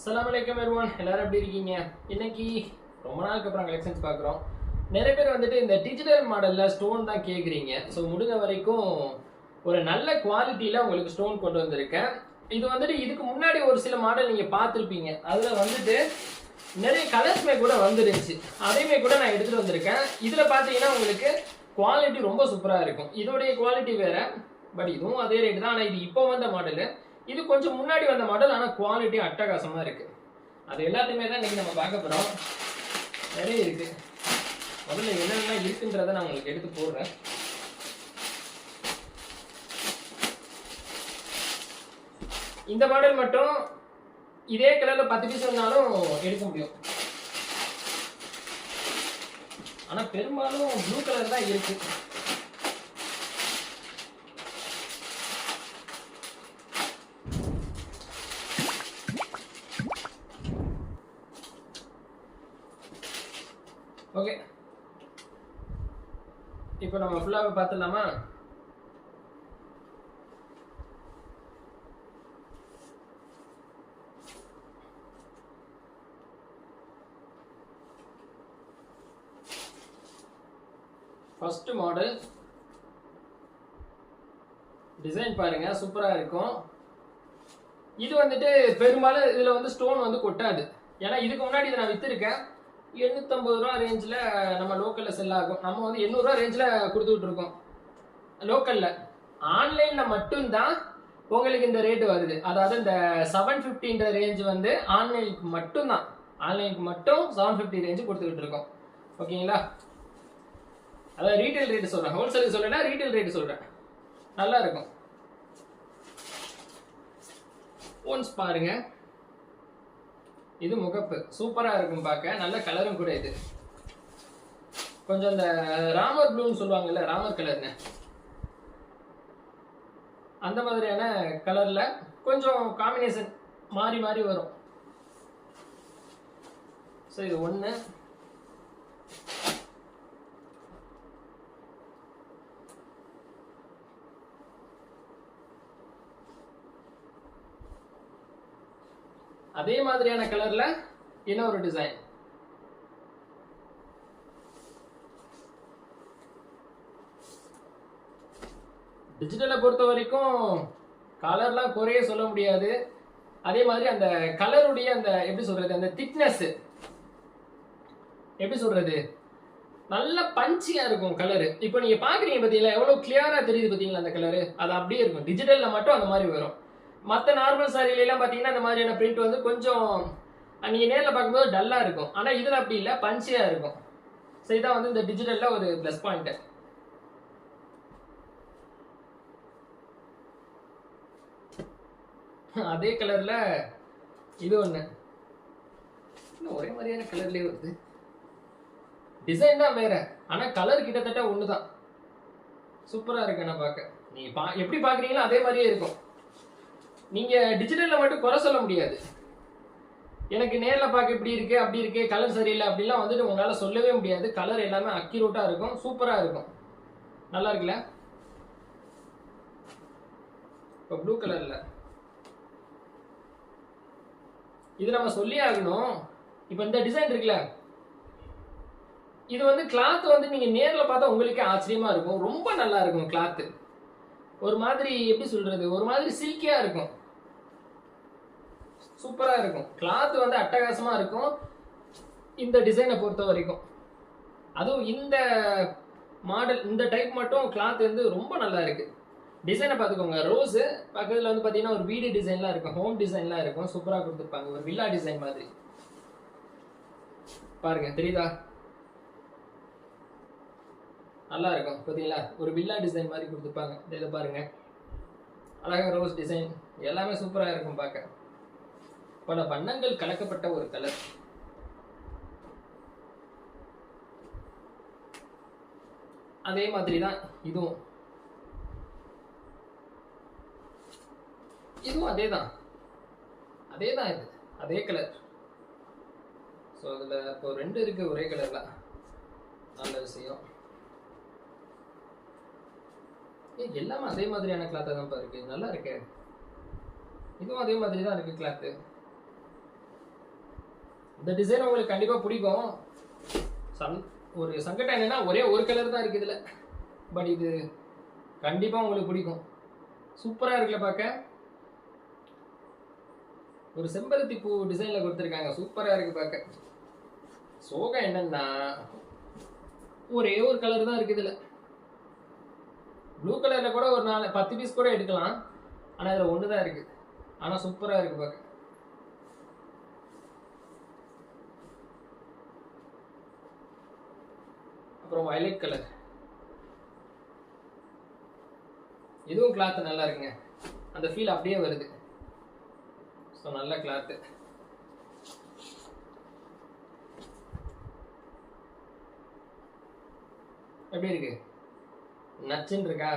சலாம் அலைக்கம் எருவான் எல்லாரும் எப்படி இருக்கீங்க? இன்னைக்கு ரொம்ப நாளுக்கு அப்புறம் கலெக்ஷன்ஸ் பார்க்குறோம். நிறைய பேர் வந்துட்டு இந்த டிஜிட்டல் மாடலில் ஸ்டோன் தான் கேட்குறீங்க ஸோ முடிஞ்ச வரைக்கும் ஒரு நல்ல குவாலிட்டியில் உங்களுக்கு ஸ்டோன் கொண்டு வந்திருக்கேன். இது வந்துட்டு இதுக்கு முன்னாடி ஒரு சில மாடல் நீங்கள் பார்த்துருப்பீங்க. அதில் வந்துட்டு நிறைய கலர்ஸ்மே கூட வந்துருச்சு. அதையுமே கூட நான் எடுத்துகிட்டு வந்திருக்கேன். இதில் பார்த்தீங்கன்னா உங்களுக்கு குவாலிட்டி ரொம்ப சூப்பராக இருக்கும். இதோடைய குவாலிட்டி வேறு பட் இதுவும் அதே ரேட்டு தான். ஆனால் இது இப்போ வந்த மாடலு இது கொஞ்சம் முன்னாடி வந்த மாடல் ஆனால் குவாலிட்டி அட்டகாசமாக இருக்குது அது எல்லாத்தையுமே தான் நீங்கள் நம்ம பார்க்க போகிறோம் நிறைய இருக்குது முதல்ல என்னென்ன இருக்குன்றதை நான் உங்களுக்கு எடுத்து போடுறேன். இந்த மாடல் மட்டும் இதே கலரில் பத்து பீஸ் வந்தாலும் எடுக்க முடியும். ஆனால் பெரும்பாலும் ப்ளூ கலர் தான் இருக்குது ஓகே இப்போ நம்ம ஃபுல்லாக பார்த்துடலாமா? ஃபர்ஸ்ட் மாடல் டிசைன் பாருங்க சூப்பரா இருக்கும். இது வந்துட்டு பெரும்பாலும் இதுல வந்து ஸ்டோன் வந்து கொட்டாது. ஏன்னா இதுக்கு முன்னாடி இதை நான் விற்றுருக்கேன் எண்ணூத்தம்பது ரூபா ரேஞ்சில் நம்ம லோக்கலில் செல் ஆகும். நம்ம வந்து எண்ணூறுரூவா ரேஞ்சில் கொடுத்துக்கிட்டு இருக்கோம். லோக்கலில் ஆன்லைனில் மட்டும்தான் உங்களுக்கு இந்த ரேட்டு வருது. அதாவது இந்த செவன் ஃபிஃப்டின்ற ரேஞ்ச் வந்து ஆன்லைனுக்கு மட்டும்தான். ஆன்லைனுக்கு மட்டும் செவன் ஃபிஃப்டி ரேஞ்சு கொடுத்துக்கிட்டு இருக்கோம். ஓகேங்களா? அதாவது ரீட்டைல் ரேட்டு சொல்கிறேன் ஹோல்சேல் சொல்லல ரீட்டைல் ரேட்டு சொல்கிறேன் நல்லா இருக்கும். ஒன்ஸ் பாருங்கள் இது முகப்பு. சூப்பரா இருக்கும் பார்க்க. நல்ல கலரும் கூட இது. கொஞ்சம் இந்த ராமர் ப்ளூன்னு சொல்லுவாங்கல்ல ராமர் கலர்னு. அந்த மாதிரியான கலர்ல கொஞ்சம் காம்பினேஷன் மாறி மாறி வரும். ஸோ இது ஒன்று அதே மாதிரியான கலர்ல இன்னொரு டிசைன் டிஜிட்டலை பொறுத்த வரைக்கும் கலர்லாம் குறைய சொல்ல முடியாது. அதே மாதிரி அந்த கலருடைய அந்த எப்படி சொல்றது அந்த திக்னஸ் எப்படி சொல்றது? நல்ல பஞ்சியா இருக்கும் கலரு இப்போ நீங்க பாக்குறீங்க பாத்தீங்களா எவ்வளவு கிளியரா தெரியுது பாத்தீங்களா அந்த கலரு அது அப்படியே இருக்கும். டிஜிட்டல்ல மட்டும் அந்த மாதிரி வரும். மற்ற நார்மல் சாரிலாம் பார்த்தீங்கன்னா இந்த மாதிரியான பிரிண்ட் வந்து கொஞ்சம் நீங்கள் நேரில் பார்க்கும்போது டல்லாக இருக்கும். ஆனால் இதில் அப்படி இல்லை. பஞ்சியாக இருக்கும். ஸோ இதான் வந்து இந்த டிஜிட்டலில் ஒரு ப்ளஸ் பாயிண்ட்டு அதே கலரில் இது ஒன்று இன்னும் ஒரே மாதிரியான கலர்லேயே வருது. டிசைன் தான் வேறு. ஆனால் கலர் கிட்டத்தட்ட ஒன்று தான் சூப்பராக இருக்கு நான் பார்க்க. நீங்கள் பா எப்படி பார்க்குறீங்களோ அதே மாதிரியே இருக்கும். நீங்கள் டிஜிட்டலில் மட்டும் குறை சொல்ல முடியாது. எனக்கு நேரில் பார்க்க இப்படி இருக்குது அப்படி இருக்கு கலர் சரியில்லை அப்படிலாம் வந்துட்டு உங்களால் சொல்லவே முடியாது. கலர் எல்லாமே அக்யூரேட்டாக இருக்கும் சூப்பராக இருக்கும். நல்லா இருக்குல்ல? இப்போ ப்ளூ கலரில் இது நம்ம சொல்லி ஆகணும். இப்போ இந்த டிசைன் இருக்குல்ல? இது வந்து கிளாத் வந்து நீங்கள் நேரில் பார்த்தா உங்களுக்கே ஆச்சரியமாக இருக்கும். ரொம்ப நல்லா இருக்கும் கிளாத்து ஒரு மாதிரி எப்படி சொல்கிறது ஒரு மாதிரி சில்கியாக இருக்கும். சூப்பராக இருக்கும். கிளாத் வந்து அட்டகாசமாக இருக்கும். இந்த டிசைனை பொறுத்த வரைக்கும். அதுவும் இந்த மாடல் இந்த டைப் மட்டும் கிளாத் வந்து ரொம்ப நல்லா இருக்கு. டிசைனை பார்த்துக்கோங்க. ரோஸு பக்கத்தில் வந்து பார்த்தீங்கன்னா ஒரு வீடு டிசைன்லாம் இருக்கும். ஹோம் டிசைன்லாம் இருக்கும். சூப்பராக கொடுத்துருப்பாங்க. ஒரு வில்லா டிசைன் மாதிரி. பாருங்க தெரியுதா? நல்லா இருக்கும் பார்த்தீங்களா ஒரு வில்லா டிசைன் மாதிரி கொடுத்துருப்பாங்க. இதில் பாருங்க. அழகாக ரோஸ் டிசைன் எல்லாமே சூப்பராக இருக்கும் பார்க்க. பல வண்ணங்கள் கலக்கப்பட்ட ஒரு கலர். அதே மாதிரி தான் இதுவும். இதுவும் அதே தான் அதே தான் இது. அதே கலர். ஸோ அதில் இப்போ ரெண்டு இருக்கு ஒரே கலரில். நல்ல விஷயம். ஏய் எல்லாமே அதே மாதிரியான கிளாத்தாக தான்ப்பா இருக்கு. நல்லா இருக்கு. இதுவும் அதே மாதிரி தான் இருக்கு கிளாத்து இந்த டிசைன் உங்களுக்கு கண்டிப்பாக பிடிக்கும். சன் ஒரு சங்கடம் என்னென்னா ஒரே ஒரு கலர் தான் இருக்குது இதில். பட் இது கண்டிப்பாக உங்களுக்கு பிடிக்கும். சூப்பராக இருக்குல்ல பார்க்க ஒரு செம்பருத்தி பூ டிசைனில் கொடுத்துருக்காங்க. சூப்பராக இருக்குது பார்க்க சோகம் என்னன்னா ஒரே ஒரு கலர் தான் இருக்குது இதில். ப்ளூ கலரில் கூட ஒரு நாலு பத்து பீஸ் கூட எடுக்கலாம். ஆனால் இதில் ஒன்று தான் இருக்குது ஆனால் சூப்பராக இருக்குது பார்க்க அப்புறம் வயலட் கலர் இதுவும் கிளாத் நல்லா இருக்குங்க. அந்த ஃபீல் அப்படியே வருது. ஸோ நல்ல கிளாத்து எப்படி இருக்கு? நச்சுன்னு இருக்கா?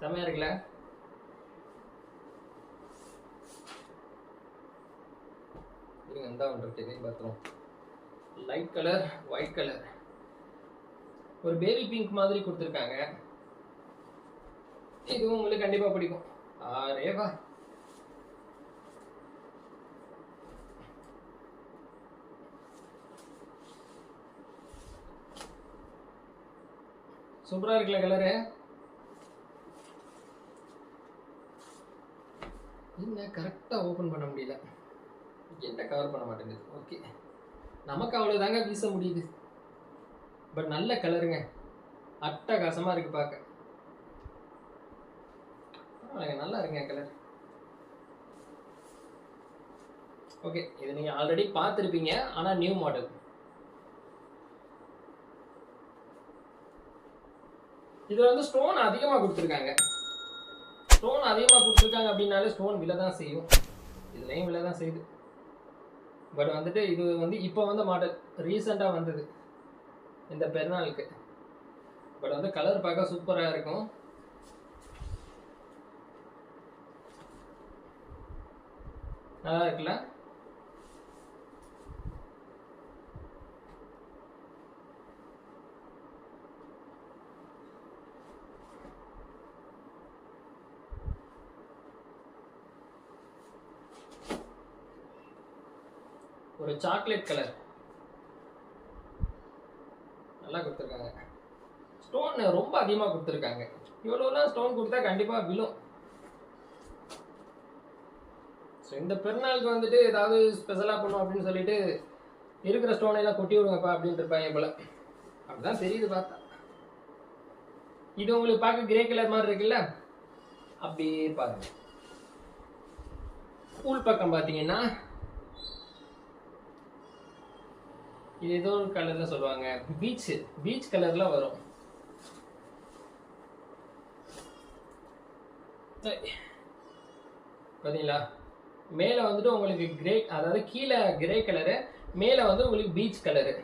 செமையா இருக்குல்ல? இருங்க இந்த ஒன்று இதையும் பார்த்துருவோம். லைட் கலர் ஒயிட் கலர் ஒரு பேபி பிங்க் மாதிரி கொடுத்துருக்காங்க. இதுவும் உங்களுக்கு கண்டிப்பா பிடிக்கும். அரே சூப்பராக சூப்பரா இருக்குல்ல கலரு? என்ன கரெக்டா ஓபன் பண்ண முடியல. என்ன கவர் பண்ண மாட்டேங்குது? ஓகே நமக்கு அவ்வளவுதாங்க வீச முடியுது. பட் நல்ல கலருங்க. அட்டகாசமாக இருக்கு பார்க்க நல்லா இருக்குங்க கலர். ஓகே இது நீங்கள் ஆல்ரெடி பார்த்துருப்பீங்க ஆனால் நியூ மாடல் இதில் வந்து ஸ்டோன் அதிகமாக கொடுத்துருக்காங்க. ஸ்டோன் அதிகமாக கொடுத்துருக்காங்க அப்படின்னாலே ஸ்டோன் விலை தான் செய்யும். இதுலேயும் விலை தான் செய்யுது. பட் வந்துட்டு இது வந்து இப்போ வந்த மாடல் ரீசெண்டாக வந்தது. இந்த பெருநாளுக்கு. பட் வந்து கலர் பார்க்க சூப்பராக இருக்கும். நல்லா இருக்குல்ல? ஒரு சாக்லேட் கலர் நல்லா கொடுத்துருக்காங்க ஸ்டோன் ரொம்ப அதிகமாக கொடுத்துருக்காங்க. இவ்வளோலாம் ஸ்டோன் கொடுத்தா கண்டிப்பாக விழும். ஸோ இந்த பெருநாளுக்கு வந்துட்டு ஏதாவது ஸ்பெஷலாக பண்ணும் அப்படின்னு சொல்லிட்டு இருக்கிற ஸ்டோனை எல்லாம் கொட்டி விடுங்கப்பா அப்படின்ட்டு இருப்பாங்க போல. அப்படிதான் தெரியுது பார்த்தா. இது உங்களுக்கு பார்க்க கிரே கலர் மாதிரி இருக்குல்ல? அப்படியே பாருங்க. உள் பக்கம் பார்த்தீங்கன்னா இது ஏதோ ஒரு கலர்ல சொல்லுவாங்க. பீச் பீச் கலர்ல வரும். சரி. பார்த்தீங்களா மேலே வந்துட்டு உங்களுக்கு கிரே அதாவது கீழே கிரே கலரு மேலே வந்து உங்களுக்கு பீச் கலரு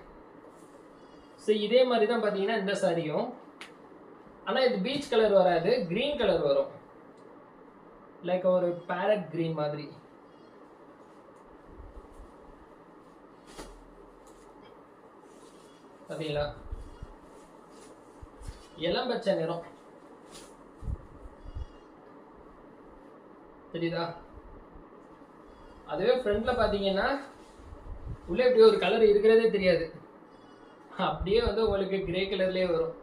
ஸோ இதே மாதிரி தான் பார்த்தீங்கன்னா இந்த சாரியும். ஆனால் இது பீச் கலர் வராது க்ரீன் கலர் வரும். லைக் ஒரு பேரட் க்ரீன் மாதிரி. பார்த்தீங்களா இளம்பச்சை நிறம். தெரியுதா? அதுவே ஃப்ரண்ட்ல பார்த்தீங்கன்னா உள்ளே இப்படி ஒரு கலர் இருக்கிறதே தெரியாது. அப்படியே வந்து உங்களுக்கு கிரே கலர்லேயே வரும்.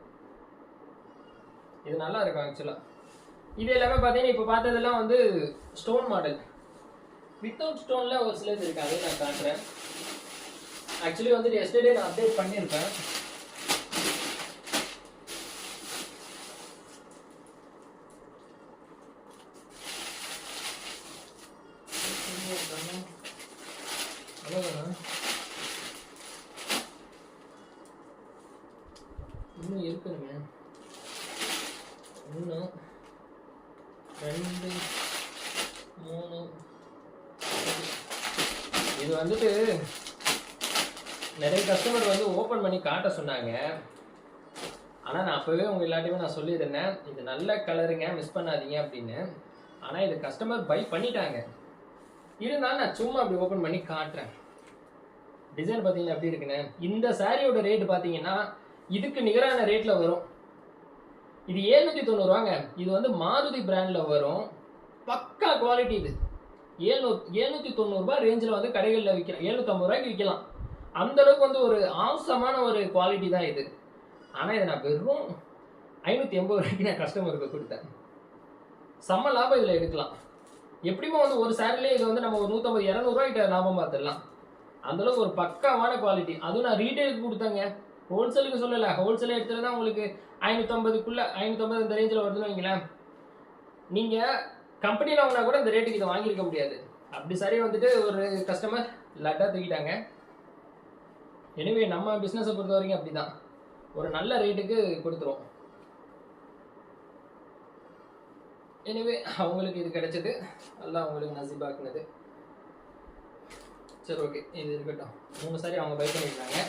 இது நல்லா இருக்கும் ஆக்சுவலாக இது எல்லாமே பார்த்தீங்கன்னா இப்போ பார்த்ததெல்லாம் வந்து ஸ்டோன் மாடல் வித்தவுட் ஸ்டோனில் ஒரு சிலது இருக்குது அதை நான் காட்டுறேன். ஆக்சுவலி வந்துட்டு எஸ்டர்டே நான் அப்டேட் பண்ணியிருப்பேன் அவ்வளோதானா இன்னும் இருக்கணுமே ஒன்று ரெண்டு மூணு இது வந்துட்டு நிறைய கஸ்டமர் வந்து ஓப்பன் பண்ணி காட்ட சொன்னாங்க. ஆனால் நான் அப்போவே உங்க எல்லாத்தையுமே நான் சொல்லியிருந்தேன் இது நல்ல கலருங்க மிஸ் பண்ணாதீங்க அப்படின்னு. ஆனால் இது கஸ்டமர் பை பண்ணிட்டாங்க. இருந்தாலும் நான் சும்மா அப்படி ஓப்பன் பண்ணி காட்டுறேன். டிசைன் பார்த்தீங்கன்னா எப்படி இருக்குன்னு? இந்த சாரியோட ரேட் பார்த்தீங்கன்னா இதுக்கு நிகரான ரேட்டில் வரும். இது ஏழ்நூற்றி தொண்ணூறுவாங்க இது வந்து மாருதி பிராண்டில் வரும். பக்கா குவாலிட்டி இது. ஏழுநூத்தி எழுநூற்றி தொண்ணூறுபா ரேஞ்சில் வந்து கடைகளில் விற்கிறோம் எழுநூற்றம்பது ரூபாய்க்கு விற்கலாம் அந்த அளவுக்கு வந்து ஒரு ஆவசமான ஒரு குவாலிட்டி தான் இது. ஆனால் இதை நான் வெறும் ஐநூற்றி எண்பது ரூபாய்க்கு நான் கஸ்டமருக்கு கொடுத்தேன். செம்ம லாபம் இதில் எடுக்கலாம். எப்படியுமே வந்து ஒரு சாரிலே இது வந்து நம்ம ஒரு நூற்றம்பது இரநூறுவாய்க்கிட்ட லாபம் பார்த்துடலாம் அந்தளவுக்கு ஒரு பக்காவான குவாலிட்டி அதுவும் நான் ரீட்டைலுக்கு கொடுத்தேங்க. ஹோல்சேலுக்கு சொல்லலை. ஹோல்சேல் எடுத்துகிட்டு தான் உங்களுக்கு ஐநூற்றம்பதுக்குள்ளே ஐநூற்றம்பது இந்த ரேஞ்சில் வருதுன்னு வைங்களேன். நீங்கள் கம்பெனியில் வாங்கினா கூட இந்த ரேட்டுக்கு இதை வாங்கியிருக்க முடியாது. அப்படி சரி வந்துட்டு ஒரு கஸ்டமர் லட்டாக தூக்கிட்டாங்க. எனவே நம்ம பிஸ்னஸை பொறுத்த வரைக்கும் அப்படி தான் ஒரு நல்ல ரேட்டுக்கு கொடுத்துருவோம் எனவே அவங்களுக்கு இது கிடைச்சது. நல்லா அவங்களுக்கு நசிபாக்குனது. சரி ஓகே இது இருக்கட்டும். மூணு சாரி அவங்க பை பண்ணியிருந்தாங்க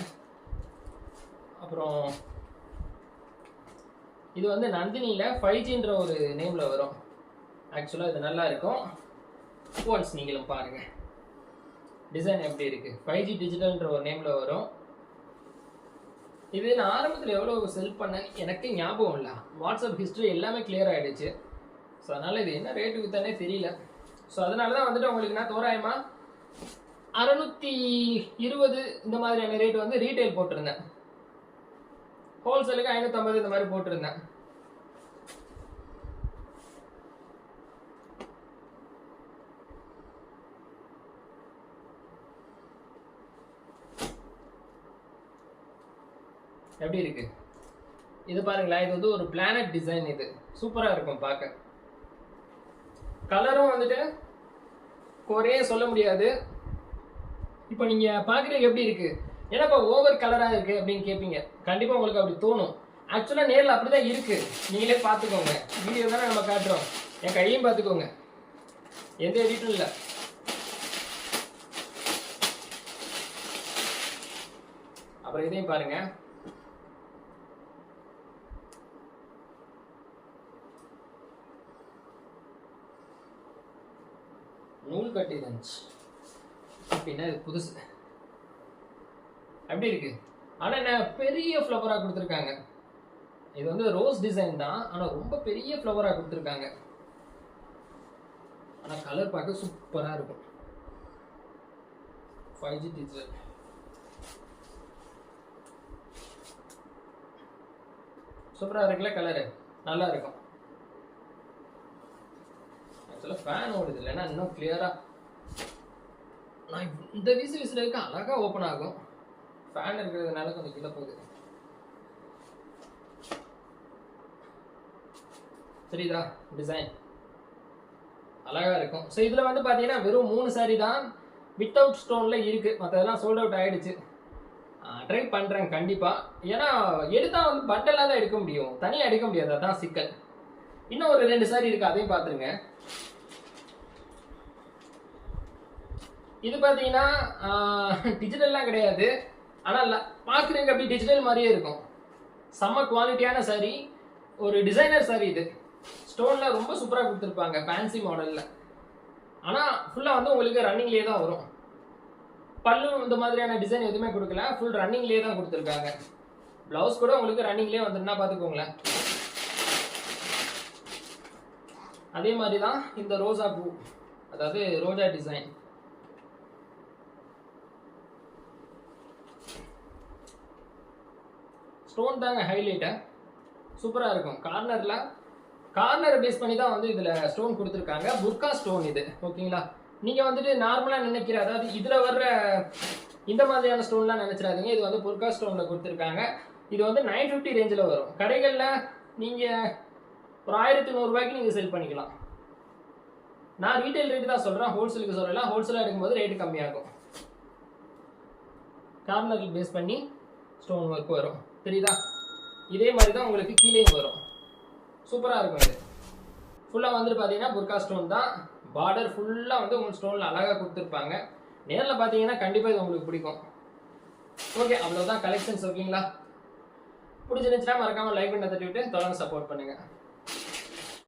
அப்புறம் இது வந்து நந்தினியில் ஃபைவ் ஜின்ற ஒரு நேமில் வரும். ஆக்சுவலாக இது நல்லா இருக்கும். ஃபோன்ஸ் நீங்களும் பாருங்கள் டிசைன் எப்படி இருக்குது ஃபைவ் ஜி டிஜிட்டல்ன்ற ஒரு நேமில் வரும். இது நான் ஆரம்பத்தில் எவ்வளோ செல் பண்ணேன்? எனக்கே ஞாபகம் இல்லை. வாட்ஸ்அப் ஹிஸ்ட்ரி எல்லாமே கிளியர் ஆகிடுச்சு ஸோ அதனால் இது என்ன ரேட்டு வித்தானே தெரியல. ஸோ அதனால தான் வந்துட்டு உங்களுக்கு நான் தோராயமாக அறநூற்றி இருபது இந்த மாதிரியான ரேட் வந்து ரீட்டைல் போட்டிருந்தேன். ஹோல்சேலுக்கு ஐநூற்றம்பது இந்த மாதிரி போட்டிருந்தேன். எப்படி இருக்கு? இது பாருங்களேன் இது வந்து ஒரு பிளானட் டிசைன் இது. சூப்பராக இருக்கும் பார்க்க. கலரும் வந்துட்டு குறையே சொல்ல முடியாது. இப்போ நீங்கள் பார்க்குறதுக்கு எப்படி இருக்குது ஏன்னாப்பா ஓவர் கலராக இருக்குது அப்படின்னு கேட்பீங்க கண்டிப்பாக உங்களுக்கு அப்படி தோணும். ஆக்சுவலாக நேரில் அப்படி தான் இருக்குது நீங்களே பார்த்துக்கோங்க. வீடியோ தானே நம்ம காட்டுறோம். என் கையும் பார்த்துக்கோங்க. எந்த எடிட்டும் இல்லை. அப்புறம் இதையும் பாருங்கள் நூல் கட்டி இருந்துச்சு. அப்படின்னா இது புதுசு. எப்படி இருக்கு. ஆனா என்ன பெரிய ஃப்ளவராக கொடுத்துருக்காங்க. இது வந்து ரோஸ் டிசைன் தான். ஆனா ரொம்ப பெரிய ஃப்ளவராக கொடுத்துருக்காங்க. ஆனா கலர் பார்க்க சூப்பராக இருக்கும். ஃபைவ் ஜி டிஜிட்டல் சூப்பரா இருக்குல்ல கலரு நல்லா இருக்கும். ஆக்சுவலாக ஃபேன் ஓடுது இல்லைன்னா இன்னும் கிளியரா நான் இந்த விசு வீசுல இருக்க அழகா ஓப்பன் ஆகும். ஃபேன் இருக்கிறதுனால கொஞ்சம் கீழே போகுது. சரிதா டிசைன் அழகா இருக்கும். ஸோ இதில் வந்து பார்த்தீங்கன்னா வெறும் மூணு சாரி தான் வித்தவுட் ஸ்டோனில் இருக்கு. மற்றதெல்லாம் சோல்ட் அவுட் ஆயிடுச்சு. ட்ரை பண்ணுறேன் கண்டிப்பாக ஏன்னா எடுத்தால் வந்து பண்டலாக தான் எடுக்க முடியும். தனியாக எடுக்க முடியாது. அதான் சிக்கல். இன்னும் ஒரு ரெண்டு சாரி இருக்கு அதையும் பார்த்துருங்க. இது பார்த்தீங்கன்னா டிஜிட்டல்லாம் கிடையாது. ஆனால் பார்க்குறதுக்கு அப்படி டிஜிட்டல் மாதிரியே இருக்கும். செம்ம குவாலிட்டியான saree. ஒரு டிசைனர் saree இது. ஸ்டோனில் ரொம்ப சூப்பராக கொடுத்துருப்பாங்க ஃபேன்சி மாடலில் ஆனால் ஃபுல்லாக வந்து உங்களுக்கு ரன்னிங்லேயே தான் வரும். பல்லு இந்த மாதிரியான டிசைன் எதுவுமே கொடுக்கல. ஃபுல் ரன்னிங்லேயே தான் கொடுத்துருக்காங்க. ப்ளவுஸ் கூட உங்களுக்கு ரன்னிங்லேயே வந்துருன்னா பார்த்துக்கோங்களேன். அதே மாதிரி தான் இந்த ரோஜா பூ அதாவது ரோஜா டிசைன் ஸ்டோன் தாங்க ஹைலைட்டு சூப்பராக இருக்கும். கார்னரில் கார்னரை பேஸ் பண்ணி தான் வந்து இதில் ஸ்டோன் கொடுத்துருக்காங்க. புர்கா ஸ்டோன் இது. ஓகேங்களா நீங்கள் வந்துட்டு நார்மலாக நினைக்கிற அதாவது இதில் வர்ற இந்த மாதிரியான ஸ்டோன்லாம் நினச்சிடாதீங்க. இது வந்து புர்கா ஸ்டோனில் கொடுத்துருக்காங்க. இது வந்து நைன் ஃபிஃப்டி ரேஞ்சில் வரும். கடைகளில் நீங்கள் ஒரு ஆயிரத்தி நூறுரூபாய்க்கு நீங்கள் செல் பண்ணிக்கலாம். நான் ரீட்டைல் ரேட்டு தான் சொல்கிறேன் ஹோல்சேலுக்கு சொல்லலாம் ஹோல்சேலாக எடுக்கும்போது ரேட்டு கம்மியாகும். கார்னரில் பேஸ் பண்ணி ஸ்டோன் ஒர்க் வரும். தெரியுதா? இதே மாதிரி தான் உங்களுக்கு கீழேயும் வரும். சூப்பராக இருக்கும் இது. ஃபுல்லாக வந்துட்டு பார்த்தீங்கன்னா புர்கா ஸ்டோன் தான். பார்டர் ஃபுல்லாக வந்து உங்களுக்கு ஸ்டோனில் அழகாக கொடுத்துருப்பாங்க. நேரில் பார்த்தீங்கன்னா கண்டிப்பாக இது உங்களுக்கு பிடிக்கும். ஓகே அவ்வளோதான் கலெக்ஷன்ஸ் ஓகேங்களா பிடிச்சிருந்துச்சுன்னா மறக்காமல் லைக் பண்ண தட்டி விட்டு தொடர்ந்து சப்போர்ட் பண்ணுங்கள்